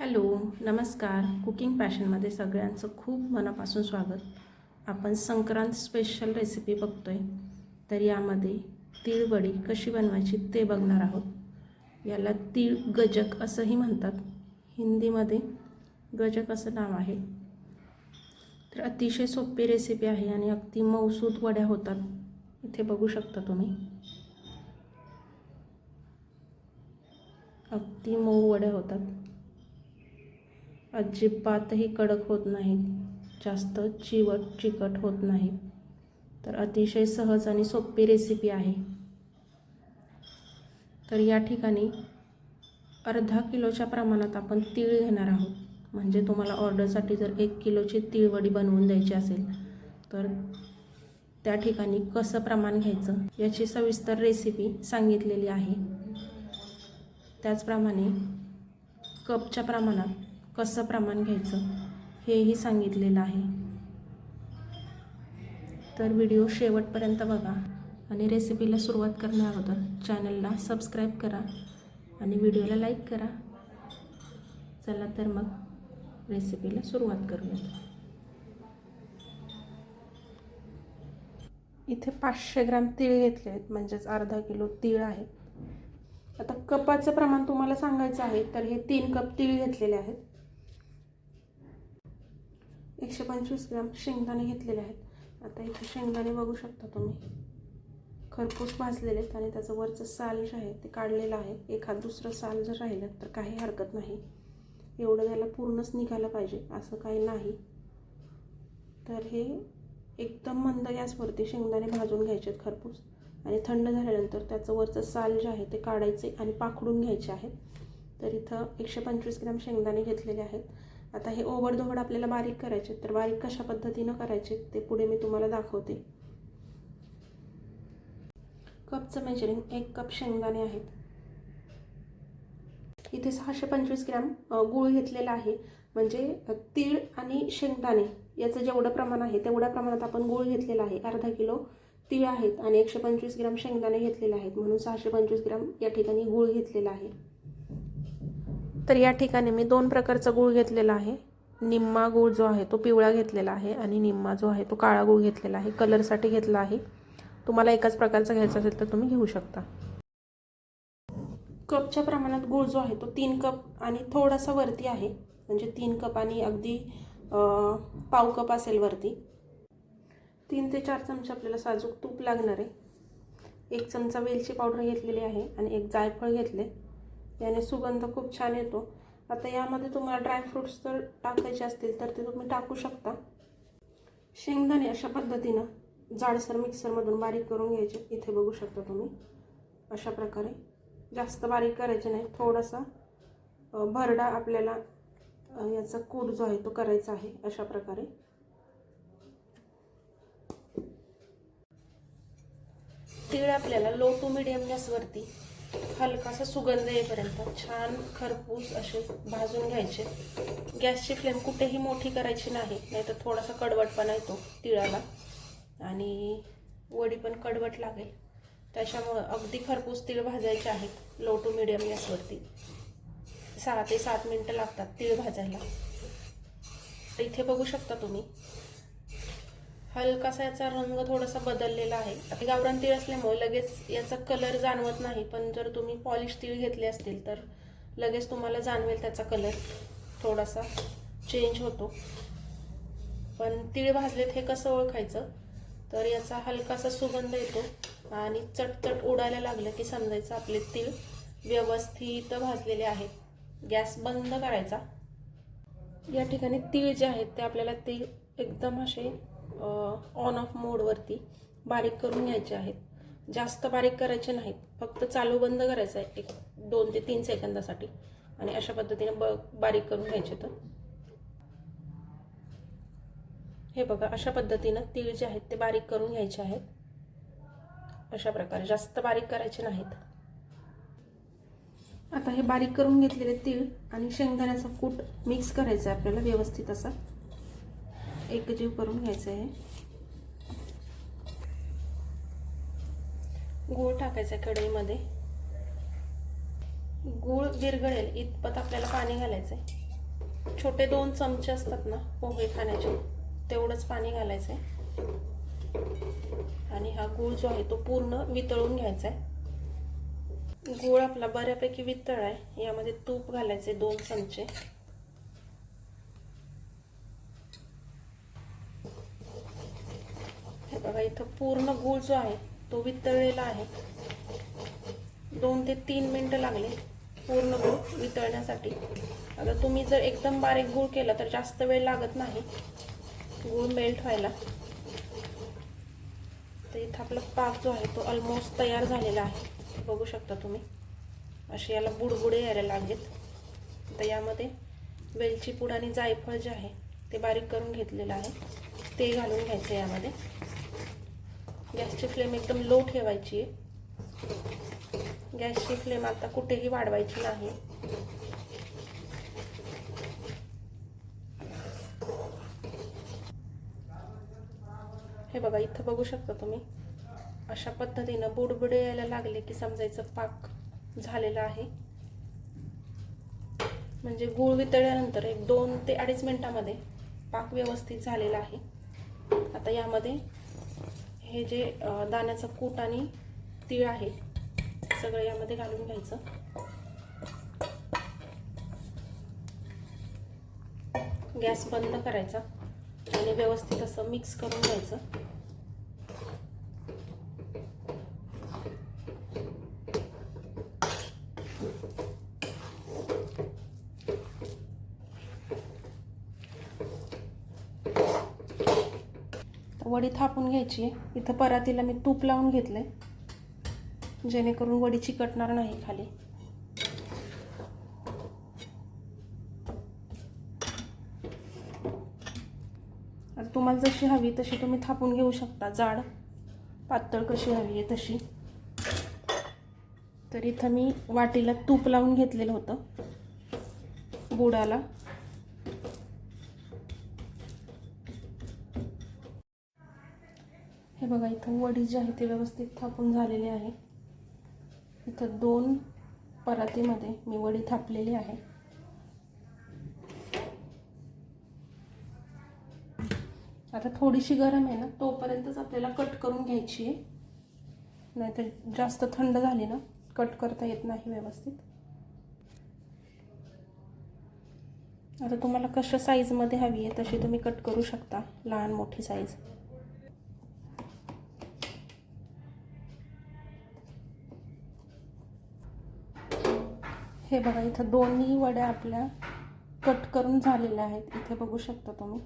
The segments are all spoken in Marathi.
हॅलो नमस्कार. कुकिंग पॅशनमध्ये सगळ्यांचं खूप मनापासून स्वागत. आपण संक्रांत स्पेशल रेसिपी बघतोय. तर यामध्ये तिळवडी कशी बनवायची ते बघणार आहोत. याला तीळ गजक असंही म्हणतात. हिंदीमध्ये गजक असं नाव आहे. तर अतिशय सोपी रेसिपी आहे आणि अगदी मऊसूद वड्या होतात. इथे बघू शकता तुम्ही. अगदी मऊ वड्या होतात. अजिबातही कडक होत नाहीत. जास्त चिवट चिकट होत नाही तर अतिशय सहज आणि सोपी रेसिपी आहे. तर या ठिकाणी अर्धा किलोच्या प्रमाणात आपण तीळ घेणार आहोत. म्हणजे तुम्हाला ऑर्डरसाठी जर एक किलोची तिळवडी बनवून द्यायची असेल तर त्या ठिकाणी कसं प्रमाण घ्यायचं याची सविस्तर रेसिपी सांगितलेली आहे. त्याचप्रमाणे कपच्या प्रमाणात कसं प्रमाण घ्यायचं हेही सांगितलेलं आहे. तर व्हिडिओ शेवटपर्यंत बघा आणि रेसिपीला सुरुवात करण्या अगोदर चॅनलला सबस्क्राईब करा आणि व्हिडिओला लाईक करा. चला तर मग रेसिपीला सुरुवात करूयात. इथे पाचशे ग्राम तीळ घेतले आहेत म्हणजेच अर्धा किलो तीळ आहेत आता कपाचं प्रमाण तुम्हाला सांगायचं आहे तर हे तीन कप तीळ घेतलेले आहेत. एकशे पंचवीस ग्राम शेंगदाणे घेतलेले आहेत. आता इथे शेंगदाणे बघू शकता तुम्ही. खरपूस भाजलेले आहेत आणि त्याचं वरचं साल जे आहे ते काढलेलं आहे. एखाद दुसरं साल जर राहिलं तर काही हरकत नाही. एवढं त्याला पूर्णच निघालं पाहिजे असं काही नाही. तर हे एकदम मंद गॅसवरती शेंगदाणे भाजून घ्यायचे आहेत खरपूस. आणि थंड झाल्यानंतर त्याचं वरचं साल जे आहे ते काढायचे आणि पाखडून घ्यायचे आहेत. तर इथं एकशे पंचवीस ग्राम शेंगदाणे घेतलेले आहेत. आता हे ओबडधोबड आपल्याला बारीक करायचे तर बारीक कशा पद्धतीनं करायचे ते पुढे मी तुम्हाला दाखवते. कपचं मेजरिंग एक कप शेंगदाणे आहेत. इथे सहाशे पंचवीस ग्रॅम गूळ घेतलेला आहे. म्हणजे तीळ आणि शेंगदाणे याचं जेवढं प्रमाण आहे तेवढ्या प्रमाणात आपण गूळ घेतलेला आहे. अर्धा किलो तीळ आहेत आणि एकशे पंचवीस ग्रॅम शेंगदाणे घेतलेले आहेत. म्हणून सहाशे पंचवीस ग्रॅम या ठिकाणी गूळ घेतलेला आहे. तर या ठिकाणी मी दोन प्रकारचा गूळ घेतलेला आहे. निम्मा गूळ जो आहे तो पिवळा घेतलेला आहे आणि निम्मा जो आहे तो काळा गूळ घेतलेला आहे. कलरसाठी घेतला आहे. तुम्हाला एकाच प्रकारचा घ्यायचा असेल तर तुम्ही घेऊ शकता. कपच्या प्रमाणात गूळ जो आहे तो तीन कप आणि थोडासा वरती आहे. म्हणजे तीन कप आणि अगदी पाव कप असेल वरती. तीन ते चार चमचे आपल्याला साजूक तूप लागणार आहे. एक चमचा वेलची पावडर घेतलेली आहे आणि एक जायफळ घेतले. याने सुगंध खूप छान येतो. आता यामध्ये तुम्हाला ड्रायफ्रूट्स जर टाकायचे असतील तर ते तुम्ही टाकू शकता. शेंगदाणे अशा पद्धतीनं जाडसर मिक्सरमधून बारीक करून घ्यायचे. इथे बघू शकता तुम्ही. अशा प्रकारे. जास्त बारीक करायचे नाही. थोडासा भरडा आपल्याला याचा कूट जो आहे तो करायचा आहे. अशा प्रकारे. तीळ आपल्याला लो टू मिडियम गॅसवरती हलकासा सुगंध येईपर्यंत छान खरपूस असे भाजून घ्यायचे. गॅसची फ्लेम कुठेही मोठी करायची नाही नाहीतर थोडासा कडवटपणा येतो तिळाला. आणि वडी पण कडवट लागेल. त्याच्यामुळं अगदी खरपूस तीळ भाजायचे आहेत लो टू मिडियम गॅसवरती. सहा ते सात मिनटं लागतात तीळ भाजायला. इथे बघू शकता तुम्ही हलकासा याचा रंग थोडासा बदललेला आहे. आता गावरान तीळ असल्यामुळे लगेच याचा कलर जाणवत नाही. पण जर तुम्ही पॉलिश तीळ घेतले असतील तर लगेच तुम्हाला जाणवेल त्याचा कलर थोडासा चेंज होतो. पण तीळ भाजलेत हे कसं ओळखायचं? तर याचा हलकासा सुगंध येतो आणि चटचट उडायला लागलं की समजायचं आपले तीळ व्यवस्थित भाजलेले आहेत गॅस बंद करायचा. या ठिकाणी तीळ जे आहेत ते आपल्याला तीळ एकदम असे ऑन ऑफ मोडवरती बारीक करून घ्यायचे आहेत. जास्त बारीक करायचे नाहीत. फक्त चालू बंद करायचं आहे एक दोन ते तीन सेकंदासाठी. आणि अशा पद्धतीने ब बारीक करून घ्यायचे तर. हे बघा अशा पद्धतीनं तीळ जे आहेत ते बारीक करून घ्यायचे आहेत. अशा प्रकारे. जास्त बारीक करायचे नाहीत. आता हे बारीक करून घेतलेले तीळ आणि शेंगदाण्याचा कूट मिक्स करायचा आहे आपल्याला व्यवस्थित असा. एकजीव करून घ्यायचं आहे. गूळ टाकायचा आहे कढईमध्ये. गूळ विरघळेल इतपत आपल्याला पाणी घालायचं आहे छोटे दोन चमचे असतात ना पोहे खाण्याचे तेवढंच पाणी घालायचं आहे आणि हा गूळ जो आहे तो पूर्ण वितळून घ्यायचा आहे गूळ आपला बऱ्यापैकी वितळ आहे यामध्ये तूप घालायचे दोन चमचे हे बघा इथं पूर्ण गूळ जो आहे तो वितळलेला आहे. दोन ते तीन मिनटं लागले पूर्ण गूळ वितळण्यासाठी. आता तुम्ही जर एकदम बारीक गूळ केला तर जास्त वेळ लागत नाही गूळ मेल्ट व्हायला. तर इथं आपला पाक जो आहे तो ऑलमोस्ट तयार झालेला आहे. बघू शकता तुम्ही. असे याला बुडबुडे यायला लागलेत. तर यामध्ये वेलची पूड आणि जायफळ जे आहे ते बारीक करून घेतलेलं आहे. ते घालून घ्यायचं यामध्ये. गॅसची फ्लेम एकदम लो ठेवायची आहे. गॅसची फ्लेम आता कुठेही वाढवायची नाही. हे बघा इथं बघू शकता तुम्ही. अशा पद्धतीनं बुडबुडे यायला लागले की समजायचं पाक झालेला आहे. म्हणजे गूळ वितळल्यानंतर एक दोन ते अडीच मिनिटामध्ये पाक व्यवस्थित झालेला आहे. आता यामध्ये हे जे दाण्याचं कूट आणि तीळ आहे सगळं यामध्ये घालून घ्यायचं. गॅस बंद करायचा आणि व्यवस्थित असं मिक्स करून घ्यायचं. वडी थापून घ्यायची. आहे इथं परातीला मी तूप लावून घेतलंय. जेणेकरून वडी चिकटणार नाही खाली. तुम्हाला जशी हवी तशी तुम्ही थापून घेऊ शकता. जाड. पातळ कशी हवी आहे तशी. तर इथं मी वाटीला तूप लावून घेतलेलं होतं. बुडाला. हे बघा इथं वडी जी आहे ती व्यवस्थित थापून झालेली आहे. इथं दोन परातीमध्ये मी वडी थापलेली आहे. आता थोडीशी गरम आहे ना तोपर्यंतच आपल्याला कट करून घ्यायची आहे. नाहीतर जास्त थंड झाली ना कट करता येत नाही व्यवस्थित. आता तुम्हाला कशा साईजमध्ये हवी आहे तशी तुम्ही कट करू शकता लहान मोठी साईज हे बघा इथं दोन्ही वड्या आपल्या कट करून झालेल्या आहेत. इथे बघू शकता तुम्ही.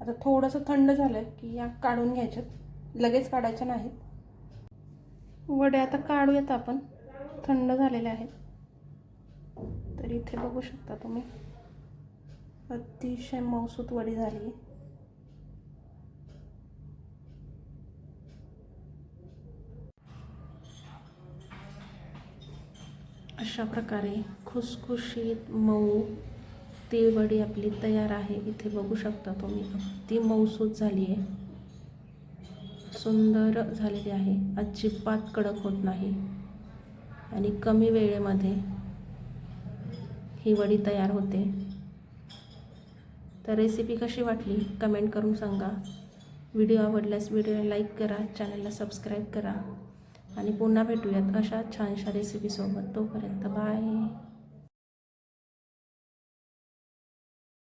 आता थोडंसं थंड झालं की या काढून घ्यायच्यात. लगेच काढायच्या नाहीत. वड्या आता काढूयात आपण. थंड झालेल्या आहेत. तर इथे बघू शकता तुम्ही. अतिशय मौसूत वडी झाली. आहे अशा प्रकारे खुसखुशीत मऊ तिळवडी आपली तयार आहे. इथे बघू शकता तुम्ही ती मऊसूत झाली आहे. सुंदर झालेली आहे. अजिबात कडक होत नाही. आणि कमी वेळेमध्ये ही वडी तयार होते. तर रेसिपी कशी वाटली? कमेंट करून सांगा. व्हिडिओ आवडल्यास व्हिडिओला लाईक करा. चॅनलला सबस्क्राईब करा. आणि पुन्हा भेटूयात अशा छानशा रेसिपीसोबत तोपर्यंत बाय.